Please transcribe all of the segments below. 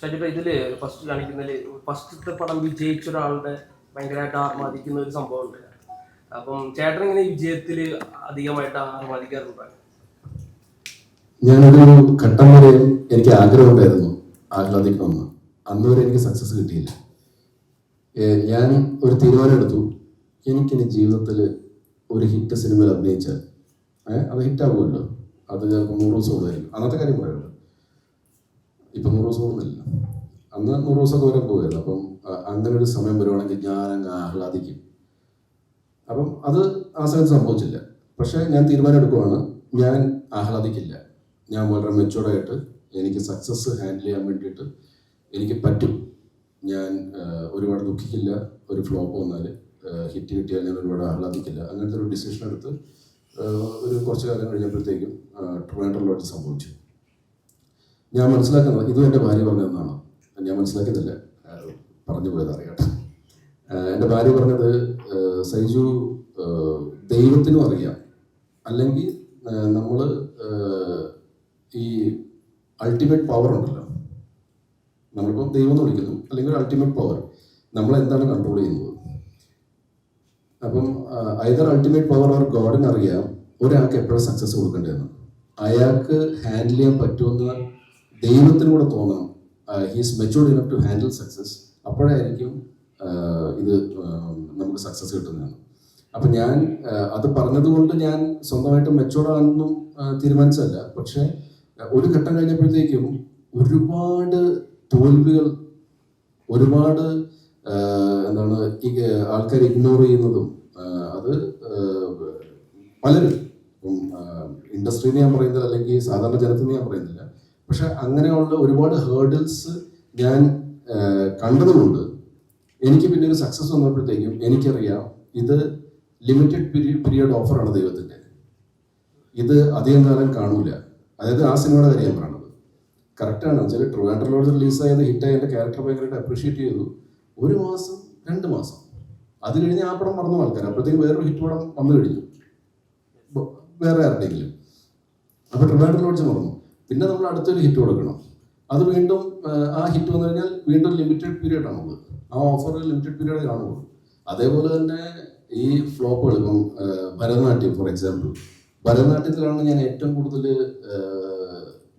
ഷജിബ ഇതിൽ ഫസ്റ്റ് കാണിക്കുന്നതിൽ ഫസ്റ്റത്തെ പടം വിജയിച്ച ഒരാളുടെ ഭയങ്കരമായിട്ട് ആർമാദിക്കുന്ന ഒരു സംഭവം ഉണ്ട്. അപ്പം ചേട്ടൻ ഇങ്ങനെ വിജയത്തിൽ അധികമായിട്ട് ആർമാദിക്കാറുണ്ട്? ഞാനൊരു ഘട്ടം വരെ എനിക്ക് ആഗ്രഹമുണ്ടായിരുന്നു ആഹ്ലാദിക്കണമെന്ന് അന്ന് വരെ എനിക്ക് സക്സസ് കിട്ടിയില്ല. ഞാൻ ഒരു തീരുമാനം എടുത്തു. എനിക്കിനി ജീവിതത്തിൽ ഒരു ഹിറ്റ് സിനിമയിൽ അഭിനയിച്ചാൽ അത് ഹിറ്റാകുമല്ലോ അത് ചിലപ്പോൾ നൂറ് ദിവസം കൂടുതലായിരിക്കും അന്നത്തെ കാര്യം പറയുന്നത് ഇപ്പം നൂറ് ദിവസം അന്ന് നൂറ് ദിവസമൊക്കെ വരെ പോയത് അപ്പം അങ്ങനെ ഒരു സമയം വരുവാണെങ്കിൽ ഞാൻ അങ്ങ് ആഹ്ലാദിക്കും. അപ്പം അത് ആ സമയത്ത് സംഭവിച്ചില്ല. പക്ഷേ ഞാൻ തീരുമാനം എടുക്കുവാണ്. ഞാൻ ആഹ്ലാദിക്കില്ല. ഞാൻ വളരെ മെച്ചുവർഡായിട്ട് എനിക്ക് സക്സസ് ഹാൻഡിൽ ചെയ്യാൻ വേണ്ടിയിട്ട് എനിക്ക് പറ്റും. ഞാൻ ഒരുപാട് ദുഃഖിക്കില്ല. ഒരു ഫ്ലോപ്പ് വന്നാൽ ഹിറ്റ് കിട്ടിയാൽ ഞാൻ ഒരുപാട് ആഹ്ലാദിക്കില്ല. അങ്ങനത്തെ ഒരു ഡിസിഷൻ എടുത്ത് ഒരു കുറച്ച് കാലം കഴിഞ്ഞപ്പോഴത്തേക്കും ട്രിവാൻഡ്രലോട്ട് സംഭവിച്ചു. ഞാൻ മനസ്സിലാക്കുന്നത് ഇതും എന്റെ ഭാര്യ പറഞ്ഞതെന്നാണ് ഞാൻ മനസ്സിലാക്കുന്നില്ല പറഞ്ഞു പോയത് അറിയാട്ടെ എന്റെ ഭാര്യ പറഞ്ഞത് സൈജു ദൈവത്തിനും അറിയാം. അല്ലെങ്കിൽ നമ്മൾ ഈ അൾട്ടിമേറ്റ് പവർ ഉണ്ടല്ലോ. നമ്മളിപ്പോൾ ദൈവം എന്ന് വിളിക്കുന്നു. അല്ലെങ്കിൽ അൾട്ടിമേറ്റ് പവർ നമ്മൾ എന്താണ് കൺട്രോൾ ചെയ്യുന്നത്? അപ്പം ഐദർ അൾട്ടിമേറ്റ് പവർ ഓർ ഗോഡിന് അറിയാം. ഒരാൾക്ക് എപ്പോഴും സക്സസ് കൊടുക്കേണ്ടതെന്ന്. അയാൾക്ക് ഹാൻഡിൽ ചെയ്യാൻ പറ്റുമെന്ന് ദൈവത്തിന് കൂടെ തോന്നണം he's matured enough to handle success അപ്പോഴായിരിക്കും ഇത് നമുക്ക് സക്സസ് കിട്ടുന്നതാണ്. അപ്പം ഞാൻ അത് പറഞ്ഞതുകൊണ്ട് ഞാൻ സ്വന്തമായിട്ട് മെച്ചൂർഡാണെന്നും ആ, തീരുമാനിച്ചതല്ല. പക്ഷേ ഒരു ഘട്ടം കഴിഞ്ഞപ്പോഴത്തേക്കും ഒരുപാട് തോൽവികൾ ഒരുപാട് എന്താണ് ആൾക്കാർ ഇഗ്നോർ ചെയ്യുന്നതും അത് പലരും ഇൻഡസ്ട്രീനെ ഞാൻ പറയുന്നില്ല അല്ലെങ്കിൽ സാധാരണ ജനത്തിന് ഞാൻ പറയുന്നില്ല പക്ഷെ അങ്ങനെയുള്ള ഒരുപാട് ഹേർഡിൽസ് ഞാൻ കണ്ടതുകൊണ്ട് എനിക്ക് പിന്നെ ഒരു സക്സസ് വന്നപ്പോഴത്തേക്കും എനിക്കറിയാം ഇത് ലിമിറ്റഡ് പീരീഡ് ഓഫറാണ് ദൈവത്തിന്റെ. ഇത് അധികം കാലം കാണൂല. അതായത് ആ സിനിമയുടെ കാര്യം പറയണത് കറക്റ്റാണ് വെച്ചാൽ ട്രിവാൻഡ്രലോട് റിലീസായത് ഹിറ്റായി എന്റെ ക്യാരക്ടർ ഭയങ്കരമായിട്ട് അപ്രീഷിയേറ്റ് ചെയ്തു. ഒരു മാസം രണ്ട് മാസം. അത് കഴിഞ്ഞ് ആ പടം മറന്നു ആൾക്കാർ അപ്പോഴത്തേക്കും വേറൊരു ഹിറ്റ് പടം വന്നു കഴിഞ്ഞു. വേറെ ആരുടെയെങ്കിലും അപ്പോൾ ട്രിവാൻഡ്രം ലോഡ്ജ് മറന്നു. പിന്നെ നമ്മൾ അടുത്തൊരു ഹിറ്റ് കൊടുക്കണം. അത് വീണ്ടും ആ, ഹിറ്റ് വന്നു കഴിഞ്ഞാൽ വീണ്ടും ലിമിറ്റഡ് പീരീഡ് ആണത് ആ ഓഫർ ലിമിറ്റഡ് പീരീഡ് കാണുള്ളൂ അതേപോലെ തന്നെ ഈ ഫ്ലോപ്പുകൾ ഇപ്പം ഭരതനാട്യം ഫോർ എക്സാമ്പിൾ ഭരതനാട്യത്തിലാണ് ഞാൻ ഏറ്റവും കൂടുതൽ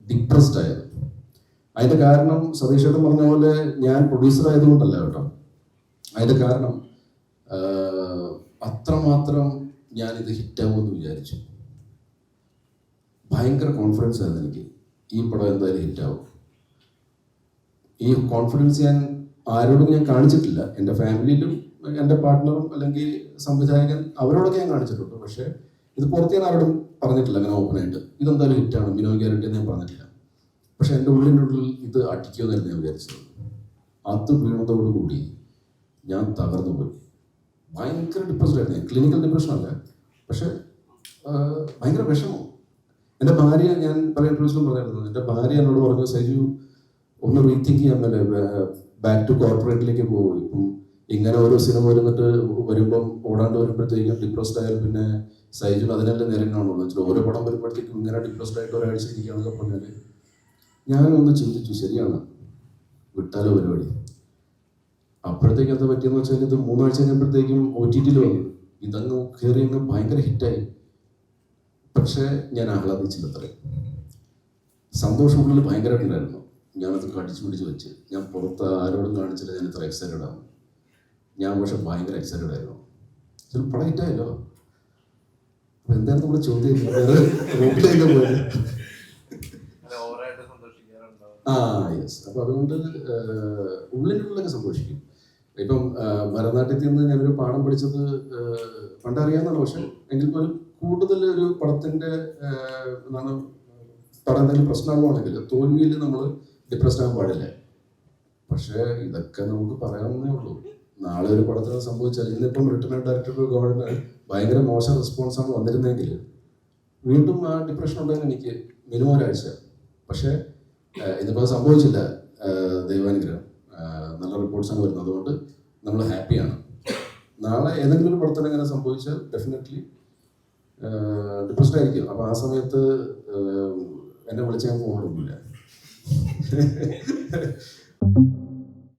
ഡിപ്രസ്ഡ് ആയത്. അതിന്റെ കാരണം സതീഷ് ഏട്ടൻ പറഞ്ഞ പോലെ ഞാൻ പ്രൊഡ്യൂസർ ആയതുകൊണ്ടല്ല കേട്ടോ. അതിന്റെ കാരണം അത്രമാത്രം ഞാനിത് ഹിറ്റാവുമെന്ന് വിചാരിച്ചു. ഭയങ്കര കോൺഫിഡൻസ് ആയിരുന്നു എനിക്ക്. ഈ പടം എന്തായാലും ഹിറ്റാവും ഈ കോൺഫിഡൻസ് ഞാൻ ആരോടും ഞാൻ കാണിച്ചിട്ടില്ല. എന്റെ ഫാമിലിയിലും എന്റെ പാർട്ട്ണറും അല്ലെങ്കിൽ സംവിധായകൻ അവരോടൊക്കെ ഞാൻ കാണിച്ചിട്ടുണ്ട്. പക്ഷേ ഇത് പുറത്ത് ഞാൻ ആരോടും പറഞ്ഞിട്ടില്ല അങ്ങനെ ഓപ്പണായിട്ട് ഇതെന്തായാലും ഹിറ്റാണ് മിനോ ഗ്യാരണ്ടി ഞാൻ പറഞ്ഞിട്ടില്ല. പക്ഷെ എന്റെ ഉള്ളിന്റെ ഉള്ളിൽ ഇത് അടിക്കുമെന്നായിരുന്നു ഞാൻ വിചാരിച്ചത്. അത് വീണതോടുകൂടി ഞാൻ തകർന്നു പോയി. ഭയങ്കര ഡിപ്രസ്ഡ് ആയിരുന്നു. ക്ലിനിക്കൽ ഡിപ്രഷൻ അല്ല. പക്ഷെ ഭയങ്കര വിഷമം. എന്റെ ഭാര്യ ഞാൻ പല ഇൻട്രവ്യൂസിലും പറഞ്ഞിരുന്നു. എന്റെ ഭാര്യ എന്നോട് പറഞ്ഞു സജു ഒന്ന് റീതിങ്ക് ചെയ്യാൻ മേലെ ബാക്ക് ടു കോർപ്പറേറ്റിലേക്ക് പോകും ഇപ്പം ഇങ്ങനെ ഓരോ സിനിമ വരുന്നിട്ട് വരുമ്പം ഓടാണ്ട് വരുമ്പോഴത്തേക്കും ഡിപ്രസ്ഡ് ആയാൽ പിന്നെ സൈജു അതിനെല്ലാം നേരം കാണുള്ളൂ വെച്ചാൽ ഓരോ പടം വരുമ്പോഴത്തേക്കും ഇങ്ങനെ ഡിപ്രസ്ഡ് ആയിട്ട് ഒരാഴ്ച ഇരിക്കുകയാണെന്നൊക്കെ പറഞ്ഞാൽ ഞാനൊന്ന് ചിന്തിച്ചു ശരിയാണ്. വിട്ടാലോ പരിപാടി? അപ്പോഴത്തേക്ക് എന്താ പറ്റിയെന്ന് വെച്ചാൽ ഇത് മൂന്നാഴ്ച കഴിഞ്ഞപ്പോഴത്തേക്കും ഒ ടി ടിയിൽ വന്നു. ഇതങ്ങ് കയറി അങ്ങ് ഭയങ്കര ഹിറ്റായി പക്ഷേ ഞാൻ ആഹ്ലാദിച്ചില്ല അത്രയും സന്തോഷം ഉള്ളിൽ ഭയങ്കരമായിട്ടുണ്ടായിരുന്നു. ഞാനത് കടിച്ചു പിടിച്ച് വെച്ച്. ഞാൻ പുറത്ത് ആരോടും കാണിച്ചില്ല ഞാൻ ഇത്ര എക്സൈറ്റഡ് ആണ്. ഞാൻ പക്ഷെ ഭയങ്കര എക്സൈറ്റഡ് ആയിരുന്നു. ചില പടം ഹിറ്റായല്ലോ അപ്പൊ എന്തായിരുന്നു നമ്മുടെ ചോദ്യം? പോയത്? ആ യെസ് അപ്പൊ അതുകൊണ്ട് ഉള്ളിലുള്ളൊക്കെ ഉള്ളിനുള്ളിലൊക്കെ സന്തോഷിക്കും. ഇപ്പം ഭരതനാട്യത്തിൽ നിന്ന് ഞാനൊരു പാഠം പഠിച്ചത് ആഹ്, പണ്ടറിയാവുന്നതാണ് പക്ഷെ എങ്കിൽ പോലും കൂടുതൽ ഒരു പടത്തിന്റെ എന്താണ് പടം എന്തെങ്കിലും പ്രശ്നമാകുവാണെങ്കിൽ തോൽവിയിൽ നമ്മൾ ഡിപ്രസ്ഡ് ആകാൻ പാടില്ല. പക്ഷേ ഇതൊക്കെ നമുക്ക് പറയാവുന്നേ ഉള്ളൂ. നാളെ ഒരു പടത്തിന് സംഭവിച്ചാൽ ഇന്നിപ്പം റിട്ടേൺ ഡയറക്ടർ ഗവൺമെന്റ് ഭയങ്കര മോശം റെസ്പോൺസാണ് വന്നിരുന്നെങ്കിൽ വീണ്ടും ആ ഡിപ്രഷൻ ഉണ്ടെങ്കിൽ എനിക്ക് മിനിമം ഒരാഴ്ച. പക്ഷേ ഇതിപ്പോൾ സംഭവിച്ചില്ല. ദൈവാനുഗ്രഹം. നല്ല നല്ല റിപ്പോർട്ട്സാണ് വരുന്നത്. അതുകൊണ്ട് നമ്മൾ ഹാപ്പിയാണ് നാളെ ഏതെങ്കിലും ഒരു പടത്തിന് ഇങ്ങനെ സംഭവിച്ചാൽ ഡെഫിനറ്റ്ലി ഡിപ്രസ്ഡ് ആയിരിക്കും അപ്പോൾ ആ സമയത്ത് എന്നെ വിളിച്ച് ഞാൻ ഫോൺ എടുക്കില്ല